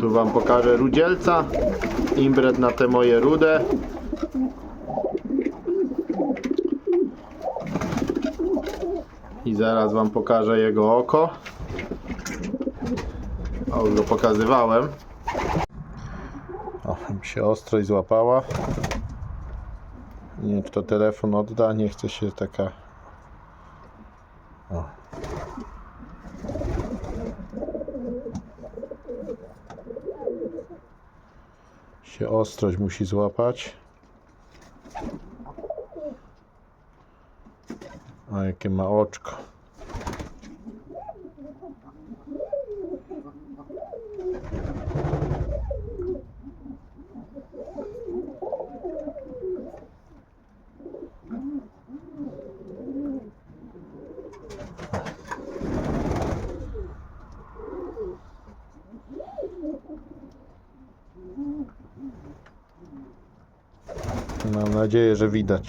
Tu wam pokażę rudzielca. Imbret na te moje rude. I zaraz wam pokażę jego oko. O, już go pokazywałem. O, mi się ostrość złapała. Nie wiem, czy to telefon odda. Nie chce się taka. O. Się ostrość musi złapać. O, jakie ma oczko. Mam nadzieję, że widać.